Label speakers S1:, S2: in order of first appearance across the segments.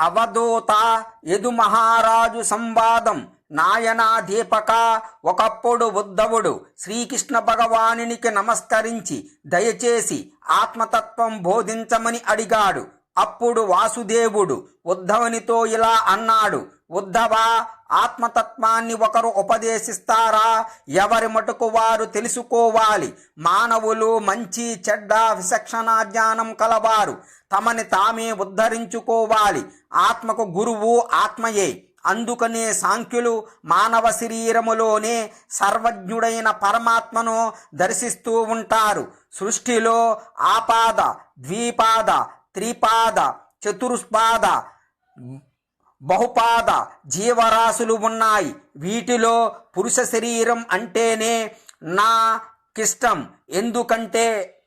S1: అవధూత యదు మహారాజు సంవాదం. నాయనా దీపక ఒకప్పుడు ఉద్ధవుడు శ్రీకృష్ణ భగవానికి నమస్కరించి దయచేసి ఆత్మతత్వం బోధించమని అడిగాడు. అప్పుడు వాసుదేవుడు ఉద్ధవునితో ఇలా అన్నాడు ఉద్ధవా ఆత్మతత్వాన్ని ఒకరు ఉపదేశిస్తారా? ఎవరి మటుకు వారు తెలుసుకోవాలి? మానవులు మంచి చెడ్డ విచక్షణ జ్ఞానం కలవారు. తమని తామే ఉద్ధరించుకోవాలి. ఆత్మకు గురువు ఆత్మయే. అందుకనే సాంఖ్యులు మానవ శరీరములోనే సర్వజ్ఞుడైన పరమాత్మను దర్శిస్తూ ఉంటారు. సృష్టిలో ఆపాద ద్విపాద త్రిపాద చతురుస్పాద బహుపాద జీవరాశులు ఉన్నాయి. వీటిలో పురుష శరీరం అంటేనే నాకిష్టం ఎందుకంటే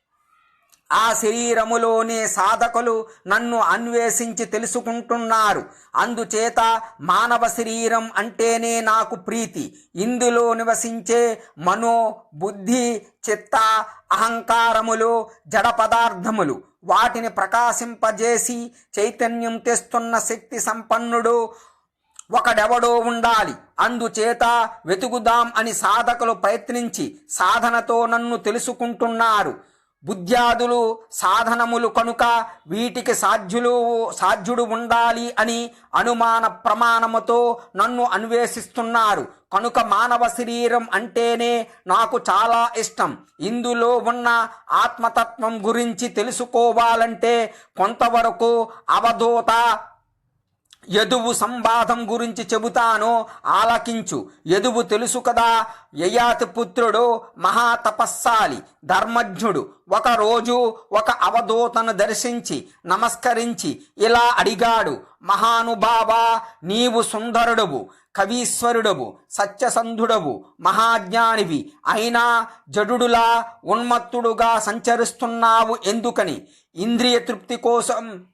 S1: ఆ శరీరములోనే సాధకులు నన్ను అన్వేషించి తెలుసుకుంటున్నారు. అందుచేత మానవ శరీరం అంటేనే నాకు ప్రీతి. ఇందులో నివసించే మనో బుద్ధి చిత్త అహంకారములు జడ పదార్థములు. వాటిని ప్రకాశింపజేసి చైతన్యం తెస్తున్న శక్తి సంపన్నుడు ఒకడెవడో ఉండాలి. అందుచేత వెతుకుదాం అని సాధకులు ప్రయత్నించి సాధనతో నన్ను తెలుసుకుంటున్నారు. బుద్ధ్యాదులు సాధనములు కనుక వీటికి సాధ్యులు సాధ్యుడు ఉండాలి అని అనుమాన ప్రమాణముతో నన్ను అన్వేషిస్తున్నారు. కనుక మానవ శరీరం అంటేనే నాకు చాలా ఇష్టం. ఇందులో ఉన్న ఆత్మతత్వం గురించి తెలుసుకోవాలంటే కొంతవరకు అవధూత యదువు సంవాదం గురించి చెబుతాను ఆలకించు. యదువు తెలుసు కదా యయాతి పుత్రుడు మహాతపస్సాలి ధర్మజ్ఞుడు. ఒకరోజు ఒక అవధూతను దర్శించి నమస్కరించి ఇలా అడిగాడు మహానుభావా నీవు సుందరుడవు కవీశ్వరుడవు సత్యసంధుడవు మహాజ్ఞానివి. అయినా జడుడులా ఉన్మత్తుడుగా సంచరిస్తున్నావు ఎందుకని? ఇంద్రియ తృప్తి కోసం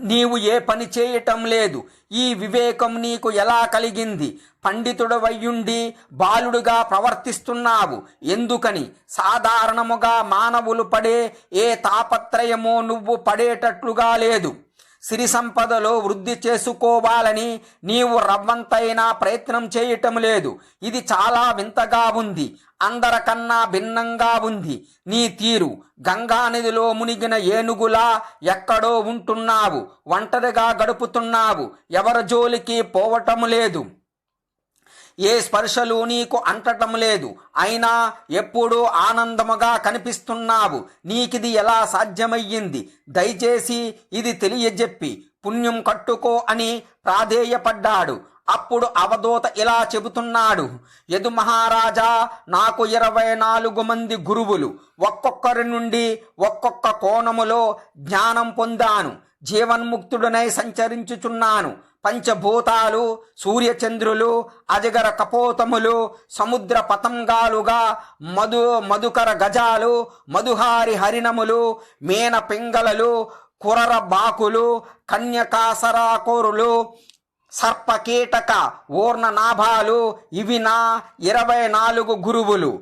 S1: నీవు ఏ పని చేయటం లేదు. ఈ వివేకం నీకు ఎలా కలిగింది? పండితుడవయ్యుండి బాలుడుగా ప్రవర్తిస్తున్నావు. ఎందుకని? సాధారణముగా మానవులు పడే ఏ తాపత్రయమో నువ్వు పడేటట్లుగా లేదు. సిరి సంపదలో వృద్ధి చేసుకోవాలని నీవు రవ్వంతైనా ప్రయత్నం చేయటం లేదు. ఇది చాలా వింతగా ఉంది. అందరకన్నా భిన్నంగా ఉంది. నీ తీరు. గంగా నదిలో మునిగిన ఏనుగులా ఎక్కడో ఉంటున్నావు. ఒంటరిగా గడుపుతున్నావు. ఎవరి జోలికి పోవటం లేదు. ఏ స్పర్శలు నీకు అంటటం లేదు. అయినా ఎప్పుడూ ఆనందముగా కనిపిస్తున్నావు. నీకిది ఎలా సాధ్యమయ్యింది? దయచేసి ఇది తెలియజెప్పి. పుణ్యం కట్టుకో అని ప్రాధేయపడ్డాడు. అప్పుడు అవధూత ఇలా చెబుతున్నాడు. యదు మహారాజా నాకు ఇరవై నాలుగు మంది గురువులు. ఒక్కొక్కరి నుండి ఒక్కొక్క కోణములో జ్ఞానం పొందాను. జీవన్ముక్తుడనై సంచరించుచున్నాను. పంచభూతాలు సూర్యచంద్రులు అజగర కపోతములు సముద్ర పతంగాలుగా మధు మధుకర గజాలు మధుహారి హరిణములు మేన పింగళలు కురర బాకులు కన్యకాసరాకోరులు సర్పకీటక ఓర్ణ నాభాలు ఇవి నా ఇరవై నాలుగు గురువులు.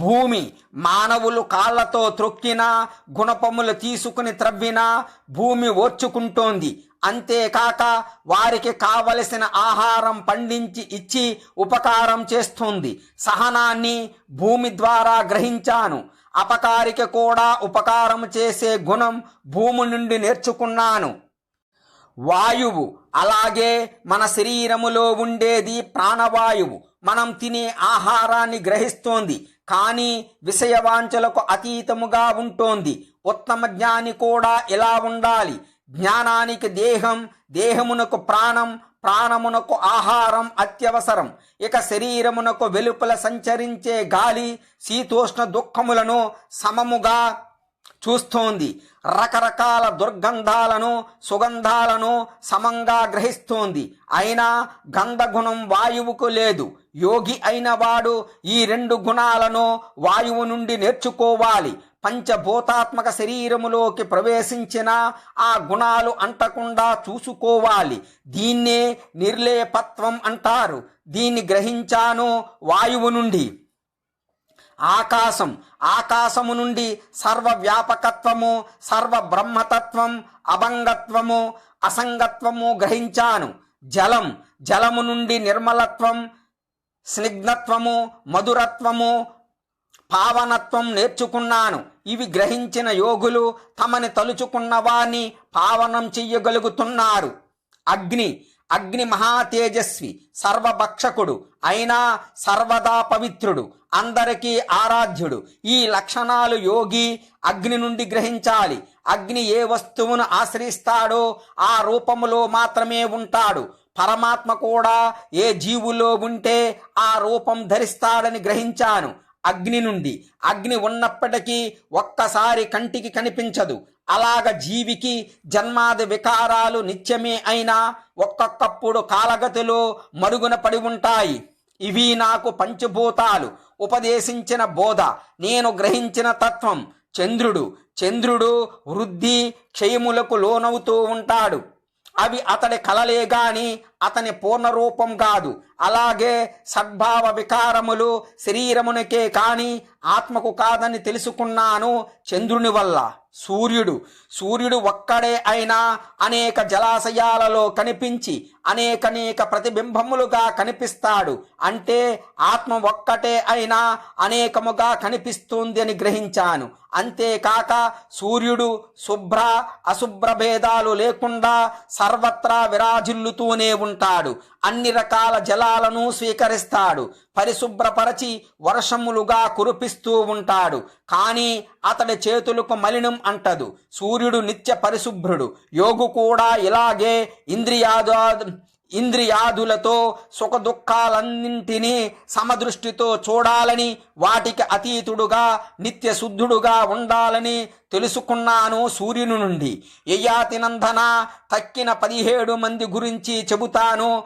S1: భూమి మానవులు కాళ్ళతో త్రొక్కినా గుణపములు తీసుకుని త్రవ్వినా భూమి ఓర్చుకుంటోంది. అంతేకాక వారికి కావలసిన ఆహారం పండించి ఇచ్చి ఉపకారం చేస్తుంది. సహనాన్ని భూమి ద్వారా గ్రహించాను. అపకారికి కూడా ఉపకారం చేసే గుణం భూమి నుండి నేర్చుకున్నాను. వాయువు అలాగే మన శరీరములో ఉండేది ప్రాణవాయువు. మనం తినే ఆహారాన్ని గ్రహిస్తోంది. కానీ విషయవాంఛలకు అతీతముగా ఉంటోంది. ఉత్తమ జ్ఞాని కూడా ఇలా ఉండాలి. జ్ఞానానికి దేహం దేహమునకు ప్రాణం ప్రాణమునకు ఆహారం అత్యవసరం. ఇక శరీరమునకు వెలుపల సంచరించే గాలి శీతోష్ణ దుఃఖములను సమముగా చూస్తోంది. రకరకాల దుర్గంధాలను సుగంధాలను సమంగా గ్రహిస్తోంది. అయినా గంధగుణం వాయువుకు లేదు. యోగి అయిన వాడు ఈ రెండు గుణాలను వాయువు నుండి నేర్చుకోవాలి. పంచభూతాత్మక శరీరములోకి ప్రవేశించిన ఆ గుణాలు అంటకుండా చూసుకోవాలి. దీన్నే నిర్లేపత్వం అంటారు. దీన్ని గ్రహించాను వాయువు నుండి. ఆకాశం. ఆకాశము నుండి సర్వ వ్యాపకత్వము సర్వ బ్రహ్మతత్వం అభంగత్వము అసంగత్వము గ్రహించాను. జలం. జలము నుండి నిర్మలత్వం స్నిగ్ధత్వము మధురత్వము పావనత్వం నేర్చుకున్నాను. ఇవి గ్రహించిన యోగులు తమని తలుచుకున్న వారిని పావనం చెయ్యగలుగుతున్నారు. అగ్ని అగ్ని మహా తేజస్వి సర్వభక్షకుడు అయినా సర్వదా పవిత్రుడు అందరికీ ఆరాధ్యుడు. ఈ లక్షణాలు యోగి అగ్ని నుండి గ్రహించాలి. అగ్ని ఏ వస్తువును ఆశ్రయిస్తాడో ఆ రూపములో మాత్రమే ఉంటాడు. పరమాత్మ కూడా ఏ జీవులో ఉంటే ఆ రూపం ధరిస్తాడని గ్రహించాను. అగ్ని నుండి. అగ్ని ఉన్నప్పటికీ ఒక్కసారి కంటికి కనిపించదు. అలాగ జీవికి జన్మాది వికారాలు నిత్యమే అయినా ఒక్కొక్కప్పుడు కాలగతిలో మరుగున పడి ఉంటాయి. ఇవి నాకు పంచభూతాలు. ఉపదేశించిన బోధ. నేను గ్రహించిన తత్వం. చంద్రుడు. చంద్రుడు వృద్ధి క్షయములకు లోనవుతూ ఉంటాడు. అవి అతడి కలలే గాని అతని పూర్ణరూపం కాదు. అలాగే సద్భావ వికారములు శరీరమునకే కాని ఆత్మకు కాదని తెలుసుకున్నాను చంద్రుని వల్ల సూర్యుడు. సూర్యుడు ఒక్కడే అయినా అనేక జలాశయాలలో కనిపించి అనేకనేక ప్రతిబింబములుగా కనిపిస్తాడు. అంటే ఆత్మ ఒక్కటే అయినా అనేకముగా కనిపిస్తుంది అని గ్రహించాను. అంతేకాక సూర్యుడు శుభ్ర అశుభ్ర భేదాలు లేకుండా సర్వత్రా విరాజిల్లుతూనే ఉంటాడు. అన్ని రకాల జలాలను స్వీకరిస్తాడు. పరిశుభ్రపరచి వర్షములుగా కురిపిస్తూ ఉంటాడు. కానీ అతడి చేతులకు మలినం అంటదు. సూర్యుడు నిత్య పరిశుభ్రుడు. యోగు కూడా ఇలాగే ఇంద్రియాదు ఇంద్రియాదులతో సుఖ దుఃఖాలన్నింటినీ సమదృష్టితో చూడాలని వాటికి అతీతుడుగా నిత్యశుద్ధుడుగా ఉండాలని తెలుసుకున్నాను సూర్యుని నుండి. యయాతినందన తక్కిన పదిహేడు మంది గురించి చెబుతాను.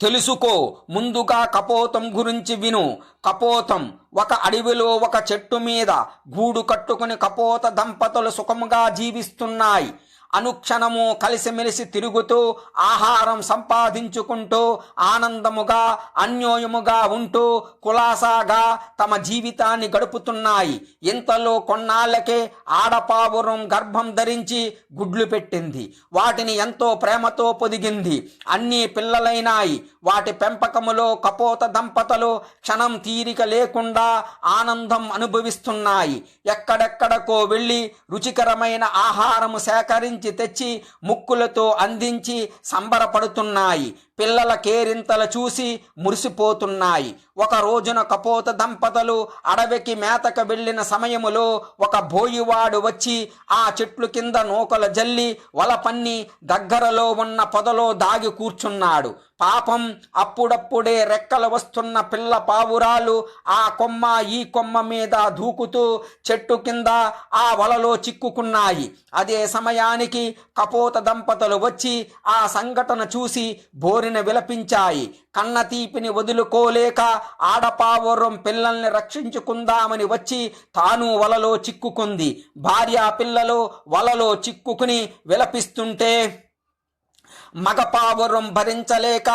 S1: తెలుసుకో ముందుగా కపోతం గురించి విను. కపోతం ఒక అడవిలో ఒక చెట్టు మీద గూడు కట్టుకుని కపోత దంపతులు సుఖముగా జీవిస్తున్నాయి. అనుక్షణము కలిసిమెలిసి తిరుగుతూ ఆహారం సంపాదించుకుంటూ ఆనందముగా అన్యోయముగా ఉంటూ కులాసాగా తమ జీవితాన్ని గడుపుతున్నాయి. ఇంతలో కొన్నాళ్ళకే ఆడపావురం గర్భం ధరించి గుడ్లు పెట్టింది. వాటిని ఎంతో ప్రేమతో పొదిగింది. అన్ని పిల్లలైనాయి. వాటి పెంపకములో కపోత దంపతులు క్షణం తీరిక లేకుండా ఆనందం అనుభవిస్తున్నాయి. ఎక్కడెక్కడకో వెళ్ళి రుచికరమైన ఆహారము సేకరించి తెచ్చి ముక్కులతో అందించి సంబరపడుతున్నాయి. పిల్లల కేరింతలు చూసి మురిసిపోతున్నాయి. ఒక రోజున కపోత దంపతులు అడవికి మేతక వెళ్ళిన సమయములో ఒక బోయివాడు వచ్చి ఆ చెట్లు కింద నూకల జల్లి వలపన్ని దగ్గరలో ఉన్న పొదలో దాగి కూర్చున్నాడు. పాపం అప్పుడప్పుడే రెక్కలు వస్తున్న పిల్ల పావురాలు ఆ కొమ్మ ఈ కొమ్మ మీద దూకుతూ చెట్టు కింద ఆ వలలో చిక్కుకున్నాయి. అదే సమయానికి కపోత దంపతులు వచ్చి ఆ సంఘటన చూసి బోరిన విలపించాయి. కన్న తీపిని వదులుకోలేక ఆడపావురం పిల్లల్ని రక్షించుకుందామని వచ్చి తాను వలలో చిక్కుకుంది. భార్య పిల్లలు వలలో చిక్కుకుని విలపిస్తుంటే మగపావురం భరించలేక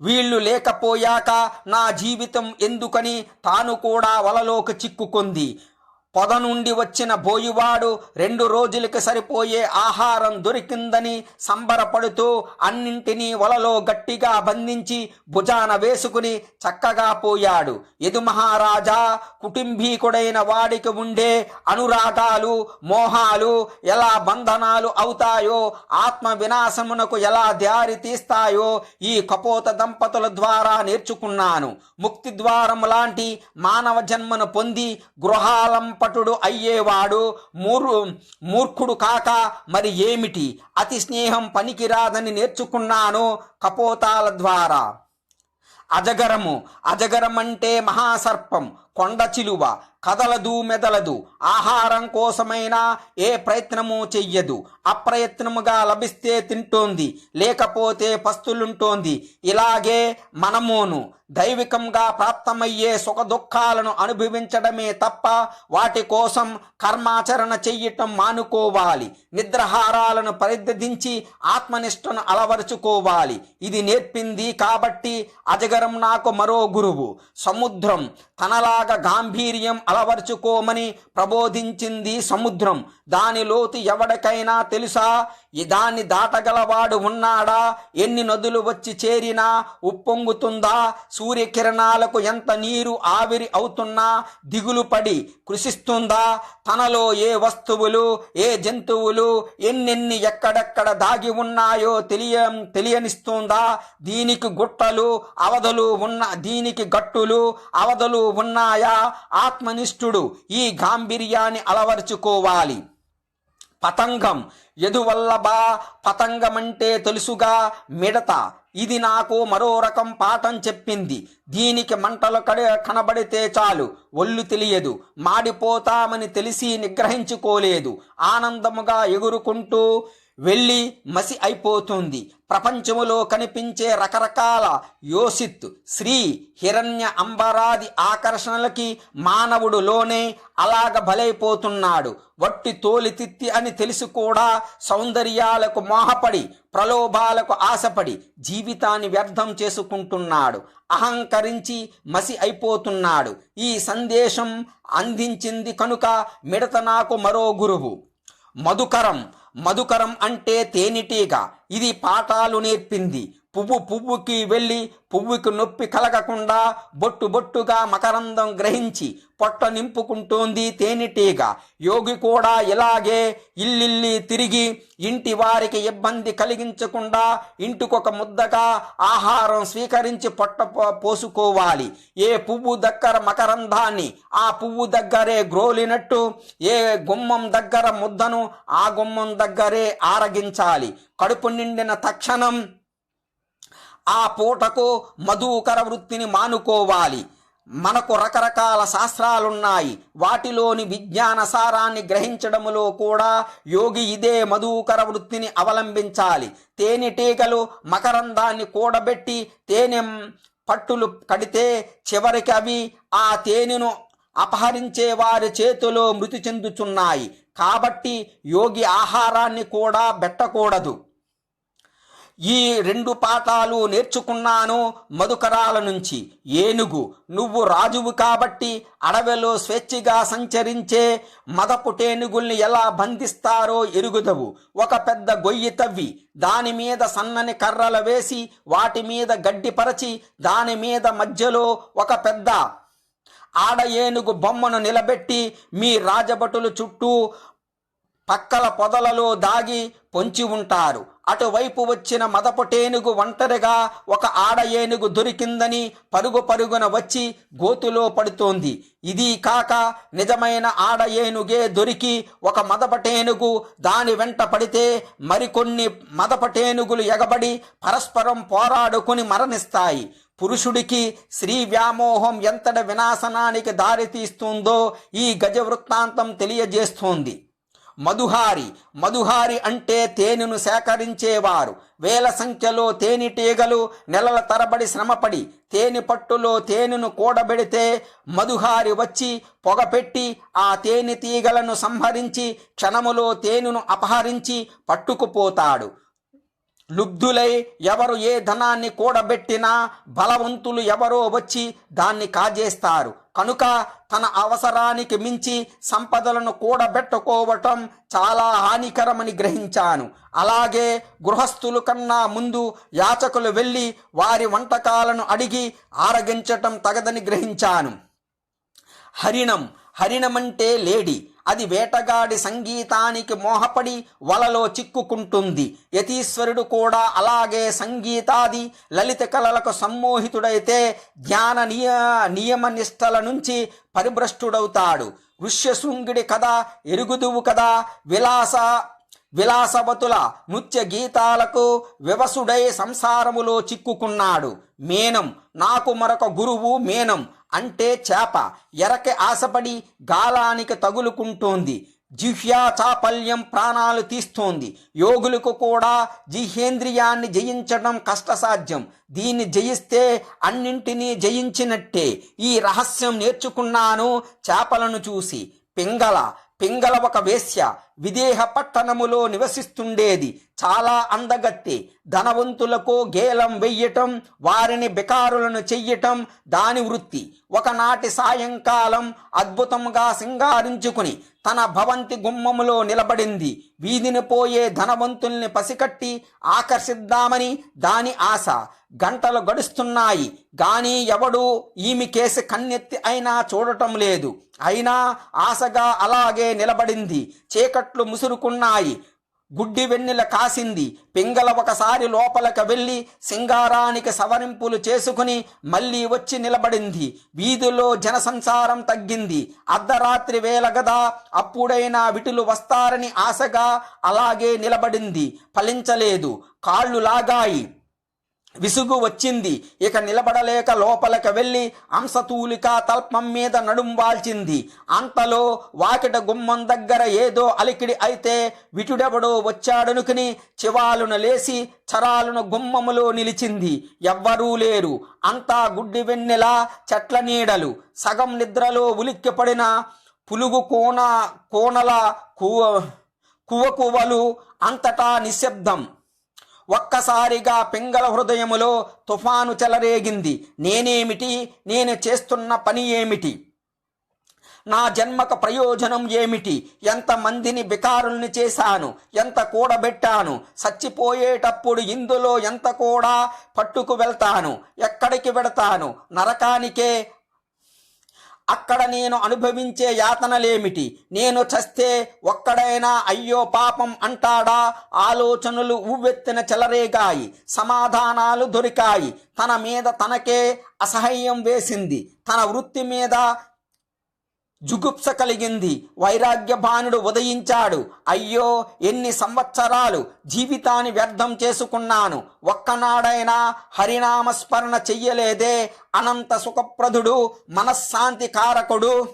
S1: వీళ్ళు లేకపోయాక నా జీవితం ఎందుకని తాను కూడా వలలోకి చిక్కుకుంది. పొద నుండి వచ్చిన బోయివాడు రెండు రోజులకి సరిపోయే ఆహారం దొరికిందని సంబరపడుతూ అన్నింటినీ వలలో గట్టిగా బంధించి భుజాన వేసుకుని చక్కగా పోయాడు. యదు మహారాజా కుటుంబీకుడైన వాడికి ఉండే అనురాగాలు మోహాలు ఎలా బంధనాలు అవుతాయో ఆత్మ వినాశమునకు ఎలా దారి తీస్తాయో ఈ కపోత దంపతుల ద్వారా నేర్చుకున్నాను. ముక్తి ద్వారం లాంటి మానవ జన్మను పొంది గృహాలంప కపటుడు అయ్యేవాడు మూర్ మూర్ఖుడు కాక మరి ఏమిటి? అతి స్నేహం పనికిరాదని నేర్చుకున్నాను కపోతాల ద్వారా. అజగరము అజగరం అంటే మహాసర్పం. కొండ చిలువ కదలదు మెదలదు. ఆహారం కోసమైనా ఏ ప్రయత్నము చెయ్యదు. అప్రయత్నముగా లభిస్తే తింటోంది లేకపోతే పస్తులుంటోంది. ఇలాగే మనమును దైవికంగా ప్రాప్తమయ్యే సుఖ దుఃఖాలను అనుభవించడమే తప్ప వాటి కోసం కర్మాచరణ చెయ్యటం మానుకోవాలి. నిద్రహారాలను పరిధించి ఆత్మనిష్టను అలవరుచుకోవాలి. ఇది నేర్పింది కాబట్టి అజగరం నాకు మరో గురువు. సముద్రం తనలా గాంభీర్యం అలవర్చుకోమని ప్రబోధించింది సముద్రం. దాని లోతు ఎవడికైనా తెలుసా? దాన్ని దాటగలవాడు ఉన్నాడా? ఎన్ని నదులు వచ్చి చేరినా ఉప్పొంగుతుందా? సూర్యకిరణాలకు ఎంత నీరు ఆవిరి అవుతున్నా? దిగులు పడి కృషిస్తుందా? తనలో ఏ వస్తువులు ఏ జంతువులు ఎన్నెన్ని ఎక్కడెక్కడ దాగి ఉన్నాయో తెలియ తెలియనిస్తుందా? దీనికి గుట్టలు అవధలు ఉన్న దీనికి గట్టులు అవధలు ఉన్నాయా? ఆత్మనిష్ఠుడు ఈ గాంభీర్యాన్ని అలవర్చుకోవాలి. పతంగం. ఎదువల్లబా పతంగమంటే తెలుసుగా మిడత. ఇది నాకు మరో రకం పాఠం చెప్పింది. దీనికి మంటలు కడ కనబడితే చాలు. ఒళ్ళు తెలియదు. మాడిపోతామని తెలిసి నిగ్రహించుకోలేదు. ఆనందముగా ఎగురుకుంటూ వెళ్ళి మసి అయిపోతుంది ప్రపంచములో కనిపించే రకరకాల యోసిత్ శ్రీ హిరణ్య అంబరాది ఆకర్షణలకి మానవుడు లోనే అలాగ బలైపోతున్నాడు. వట్టి తోలితిత్తి అని తెలిసి కూడా సౌందర్యాలకు మోహపడి ప్రలోభాలకు ఆశపడి జీవితాన్ని వ్యర్థం చేసుకుంటున్నాడు. అహంకరించి మసి అయిపోతున్నాడు ఈ సందేశం అందించింది కనుక మిడత నాకు మరో గురువు. మధుకరం. మధుకరం అంటే తేనెటీగ. ఇది పాఠాలు నేర్పింది. పువ్వు పువ్వుకి వెళ్ళి పువ్వుకి నొప్పి కలగకుండా బొట్టు బొట్టుగా మకరందం గ్రహించి పొట్ట నింపుకుంటోంది తేనెటీగ. యోగి కూడా ఇలాగే ఇల్లిల్లి తిరిగి ఇంటి వారికి ఇబ్బంది కలిగించకుండా ఇంటికొక ముద్దగా ఆహారం స్వీకరించి పొట్ట పో- పోసుకోవాలి. ఏ పువ్వు దగ్గర మకరందాన్ని ఆ పువ్వు దగ్గరే గ్రోలినట్టు ఏ గుమ్మం దగ్గర ముద్దను ఆ గుమ్మం దగ్గరే ఆరగించాలి. కడుపు నిండిన తక్షణం ఆ పూటకు మధుకర వృత్తిని మానుకోవాలి. మనకు రకరకాల శాస్త్రాలున్నాయి. వాటిలోని విజ్ఞాన సారాన్ని గ్రహించడములో కూడా యోగి ఇదే మధుకర వృత్తిని అవలంబించాలి. తేనెటీగలు మకరందాన్ని కూడబెట్టి తేనె పట్టులు కడితే చివరికి అవి ఆ తేనెను అపహరించే వారి చేతిలో మృతి చెందుతున్నాయి కాబట్టి యోగి ఆహారాన్ని కూడా పెట్టకూడదు ఈ రెండు పాఠాలు నేర్చుకున్నాను మధుకరాల నుంచి. ఏనుగు నువ్వు రాజువు కాబట్టి అడవిలో స్వేచ్ఛగా సంచరించే మదపు టేనుగుల్ని ఎలా బంధిస్తారో ఎరుగుదవు. ఒక పెద్ద గొయ్యి తవ్వి దాని మీద సన్నని కర్రలు వేసి వాటి మీద గడ్డి పరచి దాని మీద మధ్యలో ఒక పెద్ద ఆడ ఏనుగు బొమ్మను నిలబెట్టి మీ రాజభటులు చుట్టూ పక్కల పొదలలో దాగి పొంచి ఉంటారు. అటువైపు వచ్చిన మదపటేనుగు ఒంటరిగా ఒక ఆడ ఏనుగు దొరికిందని పరుగు పరుగున వచ్చి గోతులో పడుతోంది. ఇది కాక నిజమైన ఆడ ఏనుగే దొరికి ఒక మదపటేనుగు దాని వెంట పడితే మరికొన్ని మదపటేనుగులు ఎగబడి పరస్పరం పోరాడుకుని మరణిస్తాయి. పురుషుడికి స్త్రీ వ్యామోహం ఎంతటి వినాశనానికి దారితీస్తుందో ఈ గజ వృత్తాంతం తెలియజేస్తోంది. మధుహారి. మధుహారి అంటే తేనెను సేకరించేవారు. వేల సంఖ్యలో తేనెటీగలు నెలల తరబడి శ్రమపడి తేనె పట్టులో తేనెను కూడబెడితే మధుహారి వచ్చి పొగపెట్టి ఆ తేనె తీగలను సంహరించి క్షణములో తేనెను అపహరించి పట్టుకుపోతాడు. లుబ్ధులై ఎవరు ఏ ధనాన్ని కూడబెట్టినా బలవంతులు ఎవరో వచ్చి దాన్ని కాజేస్తారు. కనుక తన అవసరానికి మించి సంపదలను కూడబెట్టుకోవటం చాలా హానికరమని గ్రహించాను. అలాగే గృహస్థులు కన్నా ముందు యాచకులు వెళ్ళి వారి వంటకాలను అడిగి ఆరగించటం తగదని గ్రహించాను. హరిణం హరిణమంటే లేడి అది వేటగాడి సంగీతానికి మోహపడి వలలో చిక్కుకుంటుంది. యతీశ్వరుడు కూడా అలాగే సంగీతాది లలిత కళలకు సమ్మోహితుడైతే జ్ఞాన నియ నియమనిష్టల నుంచి పరిభ్రష్టుడవుతాడు. ఋష్యశృంగుడి కథ ఎరుగుదువు కదా విలాస విలాసవతుల నృత్య గీతాలకు వివసుడై సంసారములో చిక్కుకున్నాడు. మేనం నాకు మరొక గురువు మేనం. అంటే చేప. ఎరకి ఆశపడి గాలానికి తగులుకుంటోంది. జిహ్యా చాపల్యం ప్రాణాలు తీస్తోంది. యోగులకు కూడా జిహేంద్రియాన్ని జయించడం కష్టసాధ్యం. దీన్ని జయిస్తే అన్నింటినీ జయించినట్టే. ఈ రహస్యం నేర్చుకున్నాను చేపలను చూసి. పింగళ. పింగళ ఒక వేశ్య. విదేహ పట్టణములో నివసిస్తుండేది. చాలా అందగత్తి. ధనవంతులకు గేలం వెయ్యటం వారిని బికారులను చెయ్యటం దాని వృత్తి. ఒకనాటి సాయంకాలం అద్భుతంగా సింగారించుకుని తన భవంతి గుమ్మములో నిలబడింది. వీధిని పోయే ధనవంతుల్ని పసికట్టి ఆకర్షిద్దామని దాని ఆశ. గంటలు గడుస్తున్నాయి. గాని ఎవడు ఈమె కేసు కన్నెత్తి అయినా చూడటం లేదు. అయినా ఆశగా అలాగే నిలబడింది. చీకటి చీకట్లు ముసురుకున్నాయి. గుడ్డి వెన్నెల కాసింది. పింగళ ఒకసారి లోపలికి వెళ్ళి సింగారానికి సవరింపులు చేసుకుని మళ్ళీ వచ్చి నిలబడింది. వీధిలో జనసంచారం తగ్గింది. అర్ధరాత్రి వేళ గదా అప్పుడైనా విటులు వస్తారని ఆశగా అలాగే నిలబడింది. ఫలించలేదు. కాళ్ళు లాగాయి. విసుగు వచ్చింది. ఇక నిలబడలేక లోపలికి వెళ్ళి అంశతూలిక తల్పం మీద నడుం వాల్చింది. అంతలో వాకిట గుమ్మం దగ్గర ఏదో అలికిడి అయితే విటుడెవడో వచ్చాడనుకుని చివాలున లేసి చరాలున గుమ్మములో నిలిచింది. ఎవ్వరూ లేరు. అంతా గుడ్డి వెన్నెల చెట్ల నీడలు. సగం నిద్రలో ఉలిక్కిపడిన పులుగు కోన కోనల కువ కువకువలు అంతటా నిశ్శబ్దం. ఒక్కసారిగా పింగళ హృదయములో తుఫాను చెలరేగింది. నేనేమిటి? నేను చేస్తున్న పని ఏమిటి? నా జన్మక ప్రయోజనం ఏమిటి? ఎంతమందిని బికారుల్ని చేశాను? ఎంత కూడబెట్టాను? చచ్చిపోయేటప్పుడు ఇందులో ఎంత కూడా పట్టుకు వెళ్తాను? ఎక్కడికి వెడతాను? నరకానికే అక్కడ నేను అనుభవించే యాతనలేమిటి? నేను చస్తే ఒక్కడైనా అయ్యో పాపం అంటాడా? ఆలోచనలు ఉవ్వెత్తిన చెలరేగాయి సమాధానాలు దొరికాయి. తన మీద తనకే అసహ్యం వేసింది. తన వృత్తి మీద జుగుప్స కలిగింది. వైరాగ్య భానుడు ఉదయించాడు. అయ్యో ఎన్ని సంవత్సరాలు జీవితాన్ని వ్యర్థం చేసుకున్నాను. ఒక్కనాడైనా హరినామస్మరణ చెయ్యలేదే. అనంత సుఖప్రదుడు మనశ్శాంతి కారకుడు.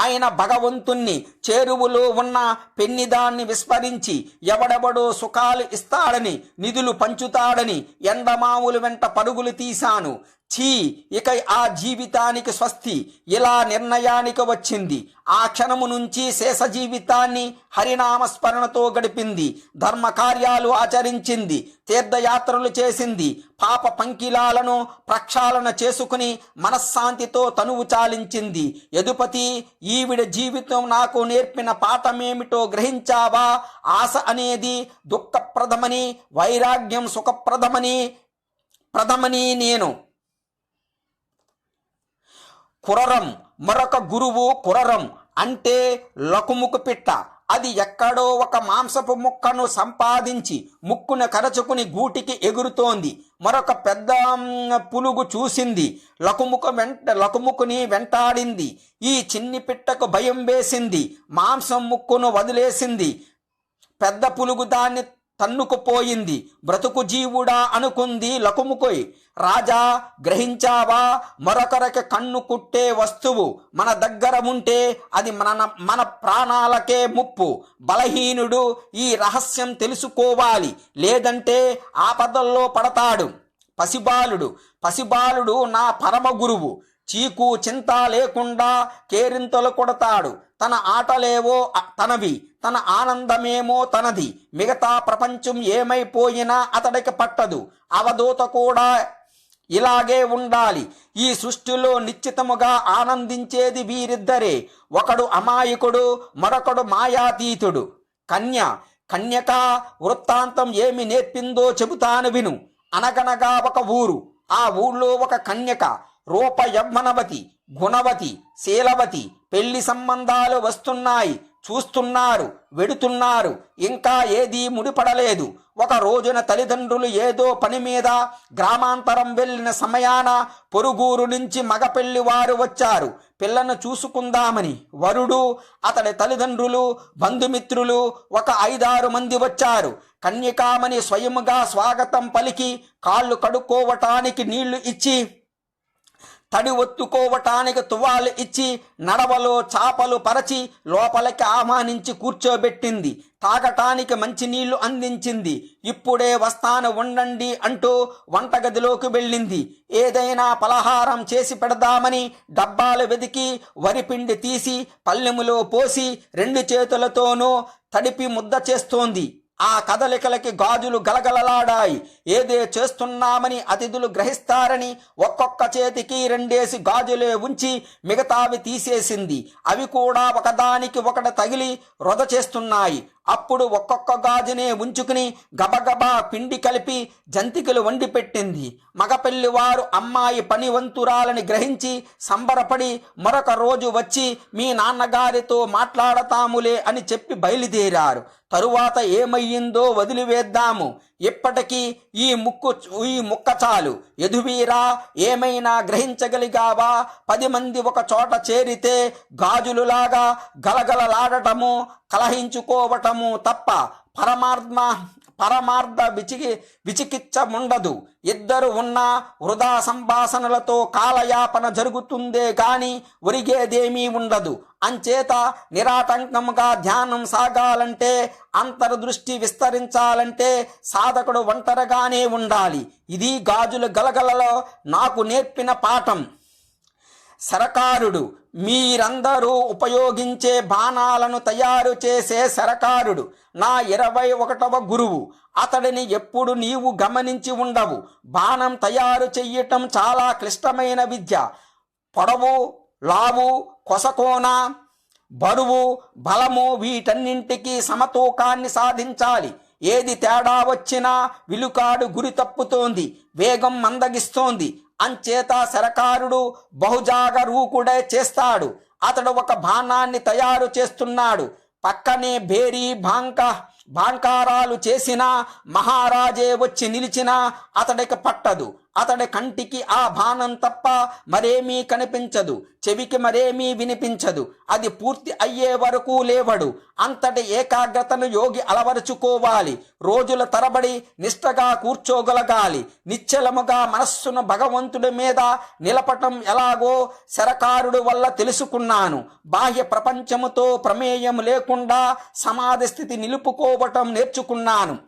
S1: ఆయన భగవంతుణ్ణి చేరువులో ఉన్న పెన్నిదాన్ని విస్మరించి ఎవడెవడో సుఖాలు ఇస్తాడని నిధులు పంచుతాడని ఎండమావులు వెంట పరుగులు తీశాను. ఛీ ఇక ఆ జీవితానికి స్వస్తి. ఇలా నిర్ణయానికి వచ్చింది. ఆ క్షణము నుంచి శేష జీవితాన్ని హరినామస్మరణతో గడిపింది. ధర్మ కార్యాలు ఆచరించింది. తీర్థయాత్రలు చేసింది. పాప పంకిలాలను ప్రక్షాళన చేసుకుని మనశ్శాంతితో తనువు చాలించింది. యదుపతి ఈవిడ జీవితం నాకు నేర్పిన పాఠమేమిటో గ్రహించావా? ఆశ అనేది దుఃఖప్రదమని వైరాగ్యం సుఖప్రదమని ప్రథమని నేను కురరం. మరొక గురువు కురరం. అంటే లకుముకు పిట్ట. అది ఎక్కడో ఒక మాంసపు ముక్కను సంపాదించి ముక్కును కరచుకుని గూటికి ఎగురుతోంది. మరొక పెద్ద పులుగు చూసింది. లకుముకు వెంట లకుముకుని వెంటాడింది. ఈ చిన్ని పిట్టకు భయం వేసింది. మాంసం ముక్కును వదిలేసింది. పెద్ద పులుగు దాన్ని తన్నుకుపోయింది. బ్రతుకు జీవుడా అనుకుంది లకుముకొయ్. రాజా గ్రహించావా? మరొకరికి కన్ను కుట్టే వస్తువు మన దగ్గర ఉంటే అది మన మన ప్రాణాలకే ముప్పు. బలహీనుడు ఈ రహస్యం తెలుసుకోవాలి. లేదంటే ఆపదల్లో పడతాడు. పసిబాలుడు పసిబాలుడు నా పరమ గురువు. చీకు చింత లేకుండా కేరింతలు కొడతాడు. తన ఆటలేవో తనవి తన ఆనందమేమో తనది. మిగతా ప్రపంచం ఏమైపోయినా అతడికి పట్టదు. అవధూత కూడా ఇలాగే ఉండాలి. ఈ సృష్టిలో నిశ్చితముగా ఆనందించేది వీరిద్దరే. ఒకడు అమాయకుడు మరొకడు మాయాతీతుడు. కన్య కన్యక వృత్తాంతం ఏమి నేర్పిందో చెబుతాను విను. అనగనగా ఒక ఊరు. ఆ ఊళ్ళో ఒక కన్యక. రూప యవ్వనవతి గుణవతి శీలవతి పెళ్ళి సంబంధాలు వస్తున్నాయి చూస్తున్నారు వెడుతున్నారు ఇంకా ఏదీ ముడిపడలేదు. ఒక రోజున తల్లిదండ్రులు ఏదో పని మీద గ్రామాంతరం వెళ్ళిన సమయాన పొరుగురు నుంచి మగపెళ్ళి వారు వచ్చారు. పిల్లను చూసుకుందామని వరుడు అతడి తల్లిదండ్రులు బంధుమిత్రులు ఒక ఐదారు మంది వచ్చారు. కన్యకామని స్వయముగా స్వాగతం పలికి కాళ్ళు కడుక్కోవటానికి నీళ్ళు ఇచ్చి తడి ఒత్తుకోవటానికి తువాలు ఇచ్చి నడవలో చాపలు పరచి లోపలికి ఆహ్వానించి కూర్చోబెట్టింది. తాగటానికి మంచినీళ్ళు అందించింది. ఇప్పుడే వస్తాను ఉండండి అంటూ వంటగదిలోకి వెళ్ళింది. ఏదైనా పలహారం చేసి పెడదామని డబ్బాలు వెతికి వరిపిండి తీసి పల్లెములో పోసి రెండు చేతులతోనూ తడిపి ముద్ద చేస్తోంది. ఆ కదలికలకి గాజులు గలగలలాడాయి. ఏదే చేస్తున్నామని అతిథులు గ్రహిస్తారని ఒక్కొక్క చేతికి రెండేసి గాజులే ఉంచి మిగతావి తీసేసింది. అవి కూడా ఒకదానికి ఒకటి తగిలి రొద చేస్తున్నాయి. అప్పుడు ఒక్కొక్క గాజునే ఉంచుకుని గబగబా పిండి కలిపి జంతికలు వండి పెట్టింది. మగపెళ్ళి వారు అమ్మాయి పనివంతురాలని గ్రహించి సంబరపడి మరొక రోజు వచ్చి మీ నాన్నగారితో మాట్లాడతాములే అని చెప్పి బయలుదేరారు. తరువాత ఏమయ్యిందో వదిలివేద్దాము. ఇప్పటికీ ఈ ముక్కు ఈ ముక్క చాలు. ఎదువీరా ఏమైనా గ్రహించగలిగావా? పది మంది ఒక చోట చేరితే గాజులులాగా గలగలలాడటము కలహించుకోవటము తప్ప పరమాత్మ పరమార్థ విచికి విచికిచ్చముండదు ఇద్దరు ఉన్న వృధా సంభాషణలతో కాలయాపన జరుగుతుందే కాని ఒరిగేదేమీ ఉండదు. అంచేత నిరాటంకంగా ధ్యానం సాగాలంటే అంతర్దృష్టి విస్తరించాలంటే సాధకుడు ఒంటరిగానే ఉండాలి. ఇది గాజుల గలగలలో నాకు నేర్పిన పాఠం. సరకారుడు మీరందరూ ఉపయోగించే బాణాలను తయారు చేసే సరకారుడు నా ఇరవై ఒకటవ గురువు. అతడిని ఎప్పుడు నీవు గమనించి ఉండవు. బాణం తయారు చెయ్యటం చాలా క్లిష్టమైన విద్య. పొడవు లావు కొసకోన బరువు బలము వీటన్నింటికి సమతూకాన్ని సాధించాలి. ఏది తేడా వచ్చినా విలుకాడు గురి తప్పుతోంది. వేగం మందగిస్తోంది. అంచేత సరకారుడు బహుజాగరూకుడే చేస్తాడు. అతడు ఒక బాణాన్ని తయారు చేస్తున్నాడు. పక్కనే భేరీ భాంక బాంకారాలు చేసిన మహారాజే వచ్చి నిలిచినా అతడికి పట్టదు. అతడి కంటికి ఆ బాణం తప్ప మరేమీ కనిపించదు. చెవికి మరేమీ వినిపించదు. అది పూర్తి అయ్యే వరకు లేవడు. అంతటి ఏకాగ్రతను యోగి అలవరుచుకోవాలి. రోజుల తరబడి నిష్టగా కూర్చోగలగాలి. నిశ్చలముగా మనస్సును భగవంతుడి మీద నిలపటం ఎలాగో శరకారుడు వల్ల తెలుసుకున్నాను. బాహ్య ప్రపంచముతో ప్రమేయం లేకుండా సమాధి స్థితి నిలుపుకోవటం నేర్చుకున్నాను.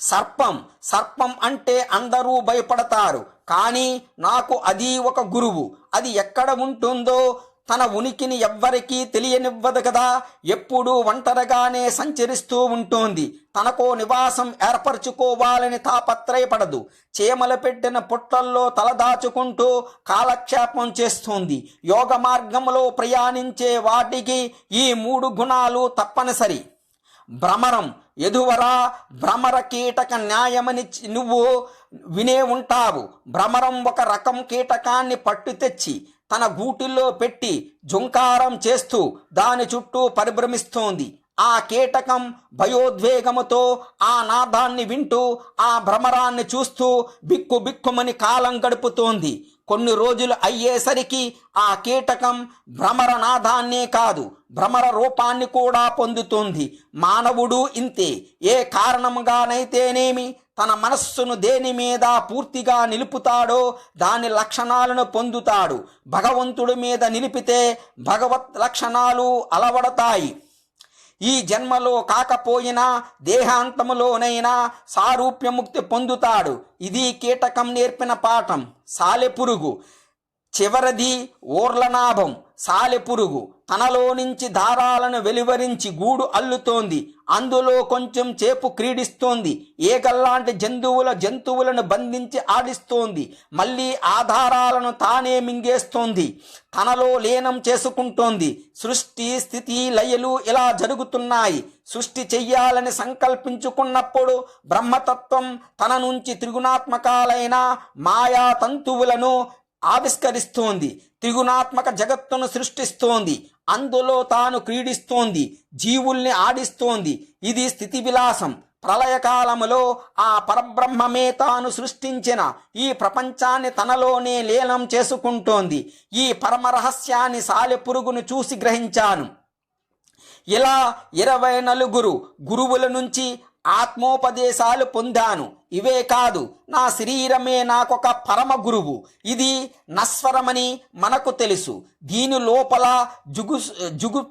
S1: సర్పం సర్పం అంటే అందరూ భయపడతారు. కానీ నాకు అది ఒక గురువు. అది ఎక్కడ ఉంటుందో తన ఉనికిని ఎవ్వరికీ తెలియనివ్వదు కదా. ఎప్పుడూ ఒంటరిగానే సంచరిస్తూ ఉంటుంది. తనకో నివాసం ఏర్పరచుకోవాలని తాపత్రయపడదు. చీమలు పెట్టిన పుట్టల్లో తలదాచుకుంటూ కాలక్షేపం చేస్తుంది. యోగ మార్గంలో ప్రయాణించే వాటికి ఈ మూడు గుణాలు తప్పనిసరి. భ్రమరం. ఎదువరా భ్రమర కీటక న్యాయమని నువ్వు వినే ఉంటావు. భ్రమరం ఒక రకం కీటకాన్ని పట్టు తెచ్చి తన గూటిల్లో పెట్టి జుంకారం చేస్తూ దాని చుట్టూ పరిభ్రమిస్తోంది. ఆ కీటకం భయోద్వేగముతో ఆ నాదాన్ని వింటూ ఆ భ్రమరాన్ని చూస్తూ బిక్కు బిక్కుమని కాలం గడుపుతోంది. కొన్ని రోజులు అయ్యేసరికి ఆ కీటకం భ్రమరనాదాన్నే కాదు భ్రమర రూపాన్ని కూడా పొందుతుంది. మానవుడు ఇంతే ఏ కారణముగానైతేనేమి తన మనస్సును దేని మీద పూర్తిగా నిలుపుతాడో దాని లక్షణాలను పొందుతాడు. భగవంతుడి మీద నిలిపితే భగవత్ లక్షణాలు అలవడతాయి. ఈ జన్మలో కాకపోయినా దేహాంతములోనైనా సారూప్యముక్తి పొందుతాడు. ఇది కీటకం నేర్పిన పాఠం. సాలెపురుగు. చివరిది ఓర్లనాభం. సాలెపురుగు. తనలో నుంచి దారాలను వెలువరించి గూడు అల్లుతోంది. అందులో కొంచెం చేపు క్రీడిస్తోంది. ఏగల్లాంటి జంతువుల జంతువులను బంధించి ఆడిస్తోంది. మళ్ళీ ఆధారాలను తానే మింగేస్తోంది. తనలో లీనం చేసుకుంటోంది. సృష్టి స్థితి లయలు ఇలా జరుగుతున్నాయి. సృష్టి చెయ్యాలని సంకల్పించుకున్నప్పుడు బ్రహ్మతత్వం తన నుంచి త్రిగుణాత్మకాలైన మాయా తంతువులను ఆవిష్కరిస్తోంది. త్రిగుణాత్మక జగత్తును సృష్టిస్తోంది. అందులో తాను క్రీడిస్తోంది జీవుల్ని ఆడిస్తోంది. ఇది స్థితి విలాసం ప్రళయకాలములో ఆ పరబ్రహ్మమే తాను సృష్టించిన. ఈ ప్రపంచాన్ని తనలోనే లీనం చేసుకుంటోంది. ఈ పరమరహస్యాన్ని సాలెపురుగును చూసి గ్రహించాను. ఇలా ఇరవై నలుగురు గురువుల నుంచి ఆత్మోపదేశాలు పొందాను. ఇవే కాదు నా శరీరమే నాకొక పరమ గురువు. ఇది నస్వరమని మనకు తెలుసు. దీని లోపల జుగు జుగు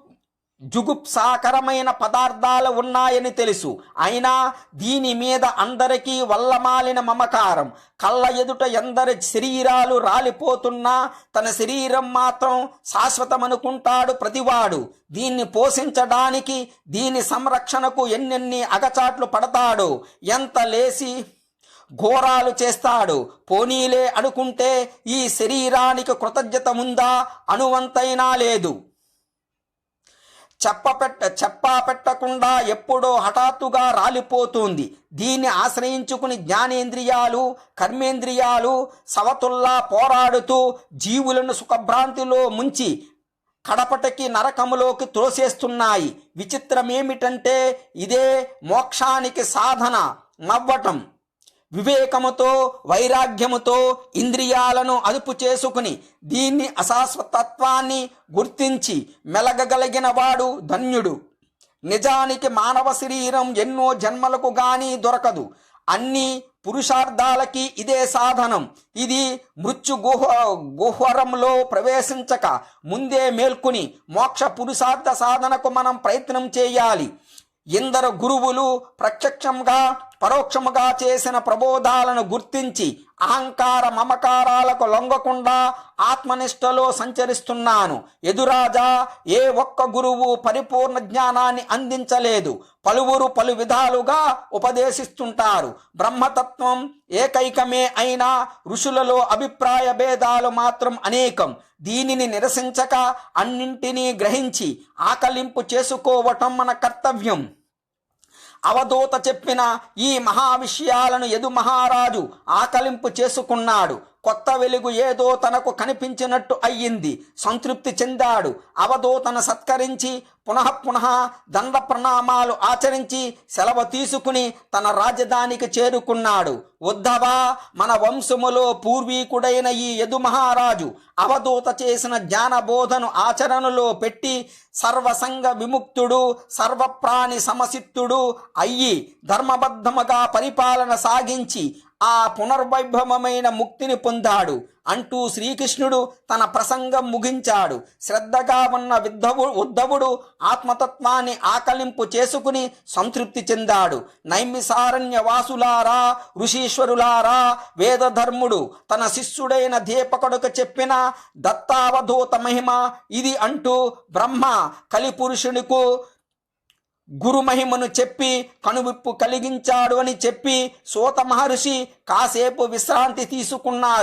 S1: జుగుప్సాకరమైన పదార్థాలు ఉన్నాయని తెలుసు. అయినా దీని మీద అందరికీ వల్లమాలిన మమకారం. కళ్ళ ఎదుట ఎందరి శరీరాలు రాలిపోతున్నా తన శరీరం మాత్రం శాశ్వతమనుకుంటాడు ప్రతివాడు. దీన్ని పోషించడానికి దీని సంరక్షణకు ఎన్నెన్ని అగచాట్లు పడతాడు. ఎంత లేసి ఘోరాలు చేస్తాడు. పోనీలే అనుకుంటే ఈ శరీరానికి కృతజ్ఞత ఉందా? అనువంతైనా లేదు. చెప్పపెట్ట చెప్పా పెట్టకుండా ఎప్పుడో హఠాత్తుగా రాలిపోతుంది. దీన్ని ఆశ్రయించుకుని జ్ఞానేంద్రియాలు కర్మేంద్రియాలు సవతుల్లా పోరాడుతూ జీవులను సుఖభ్రాంతిలో ముంచి కడపటికి నరకములోకి త్రోసేస్తున్నాయి. విచిత్రమేమిటంటే ఇదే మోక్షానికి సాధన నవ్వటం. వివేకముతో వైరాగ్యముతో ఇంద్రియాలను అదుపు చేసుకుని దీన్ని అశాశ్వతత్వాన్ని గుర్తించి మెలగగలిగిన వాడు ధన్యుడు. నిజానికి మానవ శరీరం ఎన్నో జన్మలకు గాని దొరకదు. అన్ని పురుషార్థాలకి ఇదే సాధనం. ఇది మృత్యు గుహ గుహరంలో ప్రవేశించక ముందే మేల్కొని మోక్ష పురుషార్థ సాధనకు మనం ప్రయత్నం చేయాలి. ఇందరు గురువులు ప్రత్యక్షంగా పరోక్షముగా చేసిన ప్రబోధాలను గుర్తించి అహంకార మమకారాలకు లొంగకుండా ఆత్మనిష్టలో సంచరిస్తున్నాను. ఎదురాజా ఏ ఒక్క గురువు పరిపూర్ణ జ్ఞానాన్ని అందించలేదు. పలువురు పలు విధాలుగా ఉపదేశిస్తుంటారు. బ్రహ్మతత్వం ఏకైకమే అయినా ఋషులలో అభిప్రాయ భేదాలు మాత్రం అనేకం. దీనిని నిరసించక అన్నింటినీ గ్రహించి ఆకలింపు చేసుకోవటం మన కర్తవ్యం. అవధూత చెప్పిన ఈ మహా విషయాలను యదు మహారాజు ఆకలింపు చేసుకున్నాడు. కొత్త వెలుగు ఏదో తనకు కనిపించినట్టు అయ్యింది. సంతృప్తి చెందాడు. అవధూతను సత్కరించి పునః పునః దండ ప్రణామాలు ఆచరించి సెలవు తీసుకుని తన రాజధానికి చేరుకున్నాడు. ఉద్ధవా మన వంశములో పూర్వీకుడైన ఈ యదు మహారాజు అవధూత చేసిన జ్ఞానబోధను ఆచరణలో పెట్టి సర్వసంగ విముక్తుడు సర్వప్రాణి సమసిత్తుడు అయ్యి ధర్మబద్ధముగా పరిపాలన సాగించి ఆ పునర్వైభవమైన ముక్తిని పొందాడు. అంటూ శ్రీకృష్ణుడు తన ప్రసంగం ముగించాడు. శ్రద్ధగా ఉన్న విద్ధవు ఉద్ధవుడు ఆత్మతత్వాన్ని ఆకలింపు చేసుకుని సంతృప్తి చెందాడు. నైమిసారణ్య వాసులారా ఋషీశ్వరులారా వేదధర్ముడు తన శిష్యుడైన దీపకుడుకు చెప్పిన దత్తావధూత మహిమ ఇది అంటూ బ్రహ్మ కలిపురుషునికు గురు మహిమను చెప్పి కనువిప్పు కలిగించాడు అని చెప్పి సోత మహర్షి కాసేపు విశ్రాంతి తీసుకున్నారు.